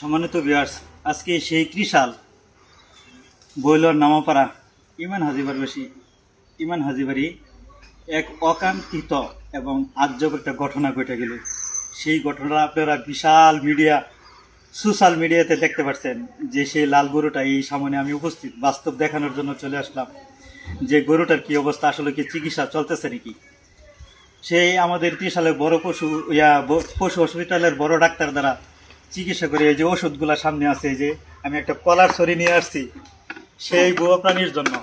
সম্মানিত বিয়ার্স আজকে সেই ত্রিশাল বৈলর নামাপাড়া ইমান হাজিবার বেশি, ইমান হাজিবারি এক অকাঙ্ক্ষিত এবং আজব একটা ঘটনা ঘটে গেল। সেই ঘটনা আপনারা বিশাল মিডিয়া সোশ্যাল মিডিয়াতে দেখতে পাচ্ছেন যে সেই লাল গরুটা এই সামনে আমি উপস্থিত। বাস্তব দেখানোর জন্য চলে আসলাম। যে গরুটার কি অবস্থা, আসলে কি চিকিৎসা চলতেছে নাকি? সেই আমাদের ত্রিশালের বড় পশু, ইয়া পশু হসপিটালের বড় ডাক্তার দ্বারা চিকিৎসা করে, এই যে ওষুধগুলা সামনে আছে, এই যে আমি একটা কলার ছড়ি নিয়ে আসছি, সেই বুয়া প্রাণীর জন্য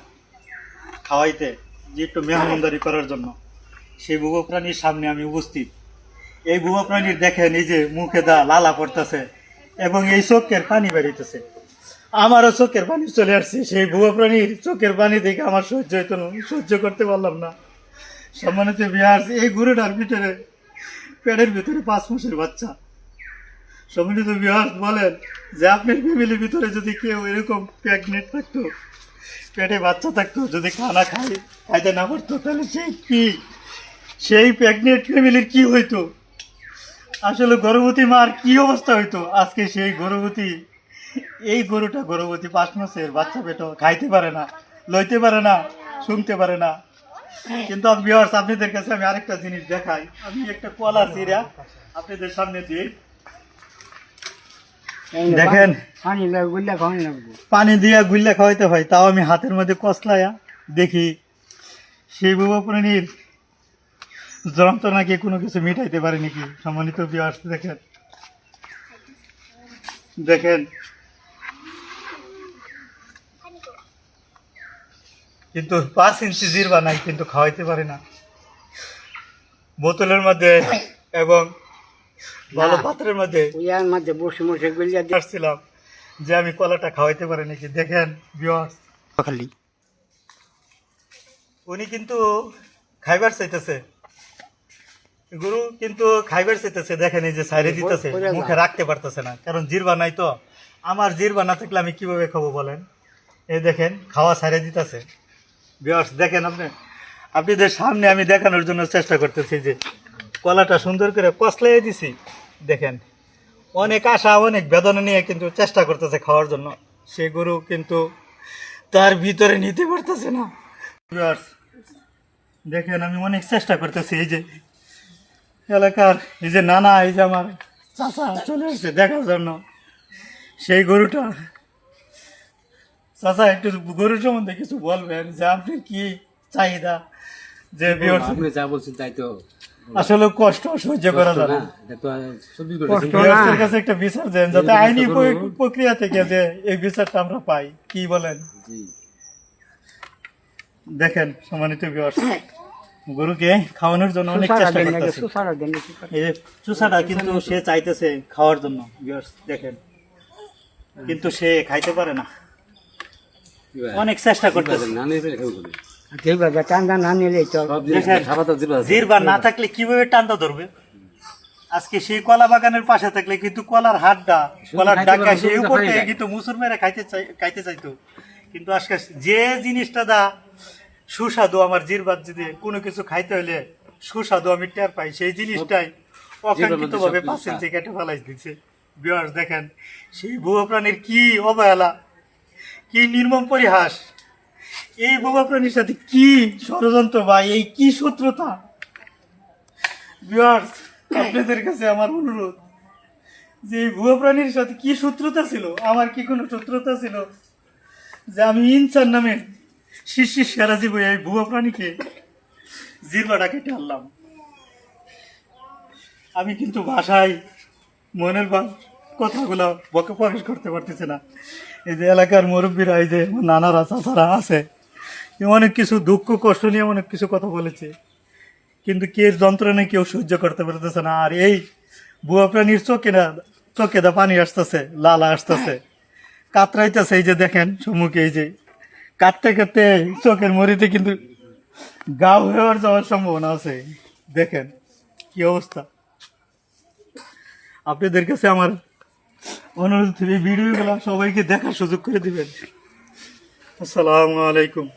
খাওয়াইতে, যে একটু মেহমানদারি করার জন্য, সেই বুয়া প্রাণীর সামনে আমি উপস্থিত। এই বুয়া প্রাণীর দেখেন, এই যে মুখে দা লালা পড়তেছে এবং এই চোখের পানি বেরিতেছে। আমারও চোখের পানি চলে আসছে, সেই বুয়া প্রাণীর চোখের পানি দেখে আমার সহ্য হইতো সহ্য করতে পারলাম না। সম্মানিত বিহার এই গরুটার ভিতরে, পেটের ভিতরে পাঁচ মাসের বাচ্চা। সম্মানিত বিহার বলেন যে আপনার ফ্যামিলির ভিতরে যদি কেউ এরকম প্রেগনেন্ট থাকতো, পেটে বাচ্চা থাকতো, যদি খানা খাই খাইতে না পারতো তাহলে সেই কি? সেই প্রেগনেন্ট ফ্যামিলির কি হইতো? আসলে গর্ভবতী মার কি অবস্থা হইতো? আজকে সেই গর্ভবতী, এই গরুটা গর্ভবতী পাঁচ মাসের বাচ্চা পেটো খাইতে পারে না, লইতে পারে না, শুনতে পারে না। কিন্তু আমি ভিউয়ার্স আপনাদের কাছে আমি আরেকটা জিনিস দেখাই। আমি একটা কলা চিরা আপনাদের সামনে দিই। দেখেন। পানি দিয়া গুল্লা খাওয়াইতে হয় তাও আমি হাতের মধ্যে কসলায়া। দেখি সেই বাবা প্রাণীর যন্ত্রণাকে কোনো কিছু মিটাইতে পারে নাকি? সম্মানিত ভিউয়ার্স দেখেন। দেখেন। কিন্তু পাঁচ ইঞ্চি জিরবা নাই কিন্তু খাওয়াইতে পারে না। বোতলের মধ্যে এবং ভালো পাত্রের মধ্যে ওয়ার মধ্যে বসে বসে গুল্লা দিয়ে আসছিলাম যে আমি কলাটা খাওয়াইতে পারি নাকি। দেখেন ভিউয়ার্স খালি উনি কিন্তু খাইবার চাইতেছে। গুরু কিন্তু খাইবার চাইতেছে দেখেন এই যে সাইডে দিতেছে মুখে রাখতে পারতেছে না কারণ জিরবা নাই তো। আমার জিরবা না থাকলে আমি কীভাবে খাব বলেন? এই দেখেন খাওয়া সাইডে দিতেছে। ভিউয়ার্স দেখেন আপনি। আপনাদের সামনে আমি দেখানোর জন্য চেষ্টা করতেছি যে কলাটা সুন্দর করে কসলাই দিছি। দেখেন অনেক আশা অনেক বেদনা নিয়ে কিন্তু চেষ্টা করতেছে খাওয়ার জন্য। সে গরু কিন্তু তার ভিতরে নিতে পারতেছে না। দেখেন আমি অনেক চেষ্টা করতেছি এই যে এলাকার এই যে নানা এই যে আমার চাচা চলে আসছে দেখার জন্য। সেই গরুটা চাচা একটু গরুর সম্বন্ধে কিছু বলবেন যে আপনি কি চাহিদা? যে আপনি যা বলছেন তাই তো। আসলে কষ্ট সহ্য করা যায় না। কষ্ট কাছে একটা বিচার দেন যাতে আইনি প্রক্রিয়া থেকে যে এই বিচারটা আমরা পাই কি বলেন? দেখেন সম্মানিত viewers, গরুকে খাওয়ানোর জন্য অনেক চেষ্টা দেন করতেছে। এই যে চুষাটা কিন্তু সে চাইতেছে খাওয়ার জন্য viewers, দেখেন। কিন্তু সে খাইতে পারে না। অনেক চেষ্টা করতেছে। না নিয়ে ফেলে খাব করে যেভাবে টান্দা না নিলে তো সব জিনিস দেখেন। খাবার তো জিবা আছে। জিরবা না থাকলে কীভাবে টান্দা ধরবে? আজকে সেই কলা বাগানের পাশে থাকলে কিন্তু কলার ডাকা সেই উপর। কিন্তু মুসুর মেরে খাইতে চাই খাইতে চাইতো। কিন্তু আজকে যে জিনিসটা দা সুস্বাদু আমার জিরবার যদি কোনো কিছু খাইতে হলে সুস্বাদু আমি টের পাই। সেই জিনিসটাই অকাঙ্ক্ষিত ভাবে সবকিছু পাঁচ ইঞ্চি কেটে ফেলাই দিচ্ছে বিয়ার্স দেখেন সেই বুয়া প্রাণীর কি অবহেলা কি নির্মম পরিহাস। এই বোবা প্রাণীর সাথে কি ষড়যন্ত্র বা এই কি শত্রুতা? আপনাদের কাছে আমার অনুরোধ যে এই ভুয়া প্রাণীর সাথে কি শত্রুতা ছিল? আমার কি কোনো শত্রুতা ছিল? যে আমি ইনসান নামে শিশির সেরা জীব এই ভুয়া প্রাণীকে জিরবাটা কেটে আনলাম। আমি কিন্তু ভাষায় মনের বা কথাগুলো বকে প্রকাশ করতে পারতেছি না। এই যে এলাকার মুরব্বীরা, এই যে নানারা, চাচারা আছে অনেক কিছু দুঃখ, কষ্ট নিয়ে অনেক কিছু কথা বলেছে। কিন্তু কে যন্ত্রণা কেউ সহ্য করতে পারতেছে না। আর এই বুয়া প্রাণীর চোখে না, চোখে দা পানি আসতেছে, লালা আসতেছে। কাতরাইতেছে এই যে দেখেন সম্মুখে এই যে। কাটতে কাটতে চোখের মরিতে কিন্তু গা হয়ে যাওয়ার সম্ভাবনা আছে। দেখেন কি অবস্থা। আপনাদের কাছে আমার অনুরোধ ভিডিওগুলো সবাইকে দেখার সুযোগ করে দিবেন। আসসালামু আলাইকুম।